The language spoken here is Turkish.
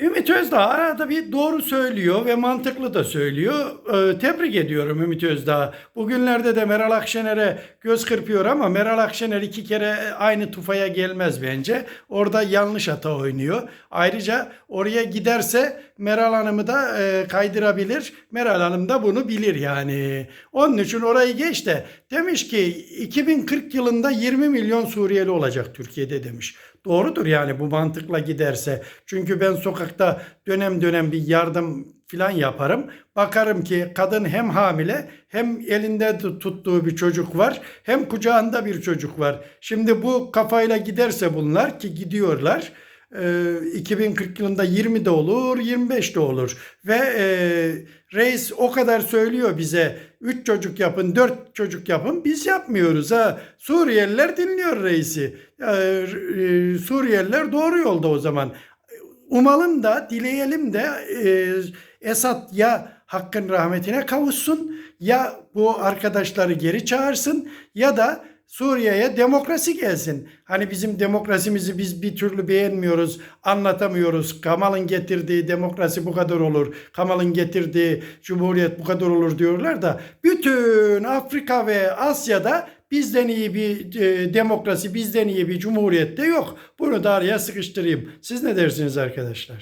Ümit Özdağ arada bir doğru söylüyor ve mantıklı da söylüyor. Ee, tebrik ediyorum Ümit Özdağ. Bugünlerde de Meral Akşener'e göz kırpıyor ama Meral Akşener iki kere aynı tufaya gelmez bence. Orada yanlış hata oynuyor. Ayrıca oraya giderse Meral Hanım'ı da e, kaydırabilir. Meral Hanım da bunu bilir yani. Onun için orayı geç de demiş ki 2040 yılında 20 milyon Suriyeli olacak Türkiye'de demiş. Doğrudur yani bu mantıkla giderse. Çünkü ben sokakta dönem dönem bir yardım filan yaparım. Bakarım ki kadın hem hamile hem elinde tut- tuttuğu bir çocuk var hem kucağında bir çocuk var. Şimdi bu kafayla giderse bunlar ki gidiyorlar. E, 2040 yılında 20 de olur, 25 de olur. Ve e, reis o kadar söylüyor bize 3 çocuk yapın, 4 çocuk yapın. Biz yapmıyoruz ha. Suriyeliler dinliyor reisi. E, e, Suriyeliler doğru yolda o zaman. Umalım da dileyelim de e, Esad ya hakkın rahmetine kavuşsun ya bu arkadaşları geri çağırsın ya da Suriye'ye demokrasi gelsin. Hani bizim demokrasimizi biz bir türlü beğenmiyoruz, anlatamıyoruz. Kamal'ın getirdiği demokrasi bu kadar olur. Kamal'ın getirdiği cumhuriyet bu kadar olur diyorlar da bütün Afrika ve Asya'da bizden iyi bir e, demokrasi, bizden iyi bir cumhuriyet de yok. Bunu da araya sıkıştırayım. Siz ne dersiniz arkadaşlar?